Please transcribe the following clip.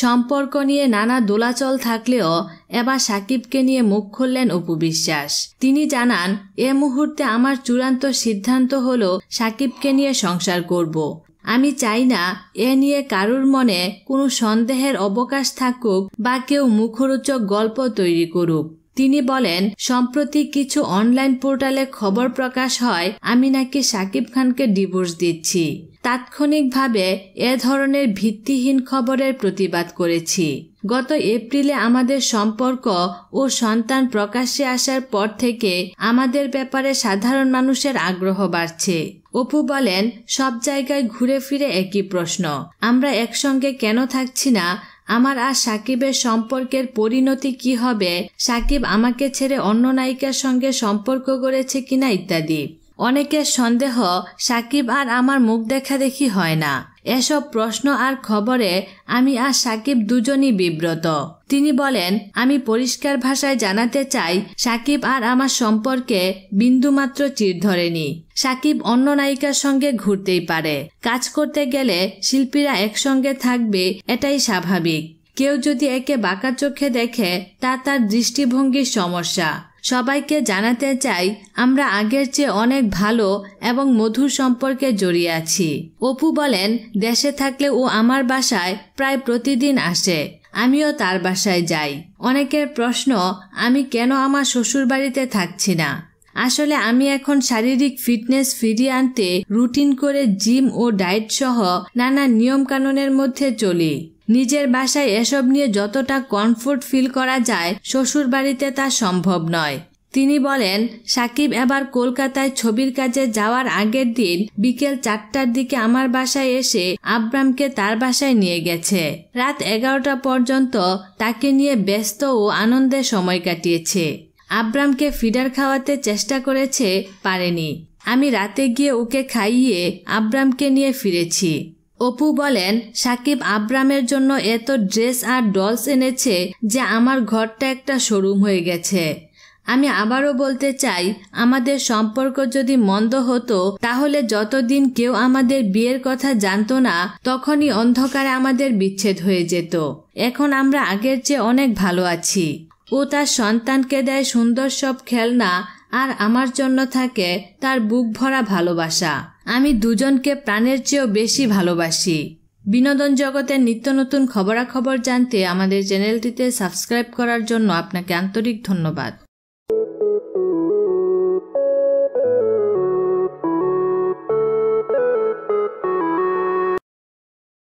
সম্পর্ক নিয়ে নানা দোলাচল থাকলেও এবার সাকিবকে নিয়ে মুখ খুললেন অপু বিশ্বাস। তিনি জানান, এ মুহূর্তে আমার চূড়ান্ত সিদ্ধান্ত হল সাকিবকে নিয়ে সংসার করব। আমি চাই না এ নিয়ে কারুর মনে কোনো সন্দেহের অবকাশ থাকুক বা কেউ মুখরোচক গল্প তৈরি করুক। তিনি বলেন, সম্প্রতি কিছু অনলাইন পোর্টালে খবর প্রকাশ হয়, আমি নাকি সাকিব খানকে ডিভোর্স দিচ্ছি। তাৎক্ষণিকভাবে এ ধরনের ভিত্তিহীন খবরের প্রতিবাদ করেছি। গত এপ্রিলে আমাদের সম্পর্ক ও সন্তান প্রকাশ্যে আসার পর থেকে আমাদের ব্যাপারে সাধারণ মানুষের আগ্রহ বাড়ছে। অপু বলেন, সব জায়গায় ঘুরে ফিরে একই প্রশ্ন। আমরা একসঙ্গে কেন থাকছি না? আমার আর সাকিবের সম্পর্কের পরিণতি কি হবে? সাকিব আমাকে ছেড়ে অন্য নায়িকার সঙ্গে সম্পর্ক গড়েছে কিনা ইত্যাদি। অনেকের সন্দেহ, সাকিব আর আমার মুখ দেখা দেখি হয় না। এসব প্রশ্ন আর খবরে আমি আর সাকিব দুজনই বিব্রত। তিনি বলেন, আমি পরিষ্কার ভাষায় জানাতে চাই, সাকিব আর আমার সম্পর্কে বিন্দুমাত্র চির ধরেনি। সাকিব অন্য নায়িকার সঙ্গে ঘুরতেই পারে। কাজ করতে গেলে শিল্পীরা একসঙ্গে থাকবে, এটাই স্বাভাবিক। কেউ যদি একে বাঁকা চোখে দেখে, তা তার দৃষ্টিভঙ্গির সমস্যা। সবাইকে জানাতে চাই, আমরা আগের চেয়ে অনেক ভালো এবং মধুর সম্পর্কে জড়িয়ে আছি। অপু বলেন, দেশে থাকলে ও আমার বাসায় প্রায় প্রতিদিন আসে। আমিও তার বাসায় যাই। অনেকের প্রশ্ন, আমি কেন আমার শ্বশুর বাড়িতে থাকছি না? আসলে আমি এখন শারীরিক ফিটনেস ফিরিয়ে আনতে রুটিন করে জিম ও ডায়েট সহ নানা নিয়ম কানুনের মধ্যে চলি। নিজের বাসায় এসব নিয়ে যতটা কমফোর্ট ফিল করা যায় শ্বশুর বাড়িতে তা সম্ভব নয়। তিনি বলেন, সাকিব এবার কলকাতায় ছবির কাজে যাওয়ার আগের দিন বিকেল চারটার দিকে আমার বাসায় এসে আব্রামকে তার বাসায় নিয়ে গেছে। রাত এগারোটা পর্যন্ত তাকে নিয়ে ব্যস্ত ও আনন্দে সময় কাটিয়েছে। আব্রামকে ফিডার খাওয়াতে চেষ্টা করেছে, পারেনি। আমি রাতে গিয়ে ওকে খাইয়ে আব্রামকে নিয়ে ফিরেছি। অপু বলেন, সাকিব আব্রামের জন্য এত ড্রেস আর ডলস এনেছে যে আমার ঘরটা একটা শোরুম হয়ে গেছে। আমি আবারও বলতে চাই, আমাদের সম্পর্ক যদি মন্দ হতো, তাহলে যতদিন কেউ আমাদের বিয়ের কথা জানতো না, তখনই অন্ধকারে আমাদের বিচ্ছেদ হয়ে যেত। এখন আমরা আগের চেয়ে অনেক ভালো আছি। ও তার সন্তানকে দেয় সুন্দর সব খেলনা আর আমার জন্য থাকে তার বুক ভরা ভালোবাসা। আমি দুজনকে প্রাণের চেয়েও বেশি ভালোবাসি। বিনোদন জগতের নিত্য নতুন খবরাখবর জানতে আমাদের চ্যানেলটিতে সাবস্ক্রাইব করার জন্য আপনাকে আন্তরিক ধন্যবাদ।